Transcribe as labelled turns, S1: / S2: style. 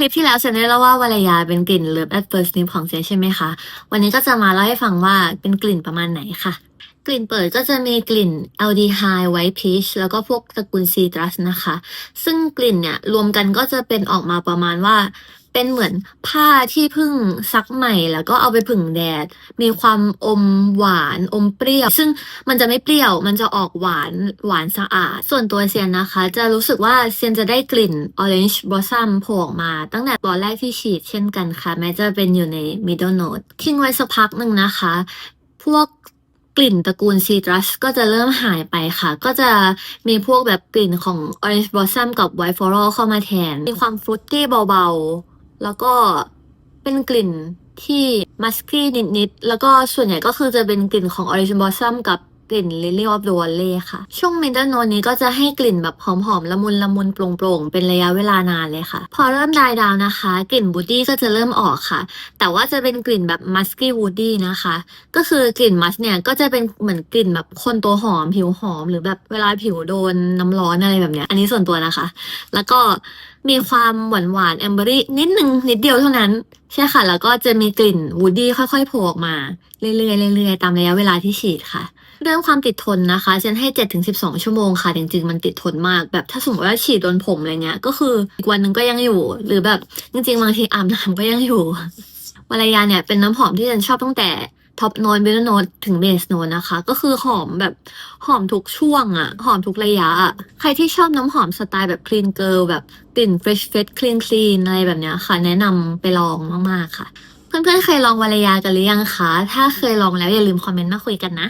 S1: คลิปที่แล้วเซนได้เล่าว่าวาลยาเป็นกลิ่น Love at First Sniff ของเซนใช่ไหมคะ วันนี้ก็จะมาเล่าให้ฟังว่าเป็นกลิ่นประมาณไหนค่ะ กลิ่นเปิดก็จะมีกลิ่น aldehyde white peach แล้วก็พวกตระกูล citrus นะคะ ซึ่งกลิ่นเนี่ยรวมกันก็จะเป็นออกมาประมาณว่า เป็นเหมือนผ้าที่เพิ่งซักใหม่แล้วก็เอาไปผึ่งแดด มีความอมหวานอมเปรี้ยว ซึ่งมันจะไม่เปรี้ยว มันจะออกหวานหวานสะอาด ส่วนตัวเซียนนะคะ จะรู้สึกว่าเซียนจะได้กลิ่น orange blossom โผล่มาตั้งแต่ตอนแรกที่ฉีดเช่นกันค่ะ แม้จะเป็นอยู่ใน middle note ทิ้งไว้สักพักหนึ่งนะคะ พวกกลิ่นตระกูลซีตรัสก็จะเริ่มหายไปค่ะ ก็จะมีพวกแบบกลิ่นของ orange blossom กับ white floral เข้ามาแทน มีความฟรุตตี้เบาๆ แล้วก็เป็นกลิ่นที่มัสกี้นิดๆ แล้วก็ส่วนใหญ่ก็คือจะเป็นกลิ่นของออริจินบอสซัมกับ กลิ่น lily of the valley ค่ะ ช่วง middle note นี้ก็จะให้กลิ่นแบบหอมๆ ละมุนละมุนโปร่งๆ เป็นระยะเวลานานเลยค่ะ พอเริ่มดายดาวนะคะ กลิ่นบูดี้ก็จะเริ่มออกค่ะ แต่ว่าจะเป็นกลิ่นแบบ musky woody นะคะ ก็คือกลิ่นมัสเนี่ยก็จะเป็นเหมือนกลิ่นแบบคนตัวหอมผิวหอม หรือแบบเวลาผิวโดนน้ำร้อนอะไรแบบเนี้ย อันนี้ส่วนตัวนะคะ แล้วก็มีความหวานหวานแอมเบอรี่นิดนึงนิดเดียวเท่านั้น ใช่ค่ะ แล้วก็จะมีกลิ่นวูดดี้ค่อยๆโผล่ออกมา เรื่อยๆเรื่อยๆตามระยะเวลาที่ฉีดค่ะ เรื่องความติดทนนะคะฉันให้7ถึง12ชั่วโมงค่ะ จริง ๆ มันติดทนมาก แบบถ้าสมมติว่าฉีดโดนผมอะไรเงี้ย ก็คืออีกวันหนึงก็ยังอยู่ หรือแบบจริงๆบางทีอาบน้ำก็ยังอยู่วรายาเนี่ยเป็นน้ำหอมที่ฉันชอบตั้งแต่ ท็อปโนนเบลโนนถึงเบสโนนนะคะ ก็คือหอมแบบหอมทุกช่วงอะหอมทุกระยะอะใครที่ชอบน้ำหอมสไตล์แบบคลีนเกิลแบบกลิ่นเฟรชเฟสคลีนคลีนอะไรแบบเนี้ยค่ะ แนะนำไปลองมาก ๆ ค่ะ เพื่อนๆเคยลองวรายากันหรือยังคะ ถ้าเคยลองแล้วอย่าลืมคอมเมนต์มาคุยกันนะ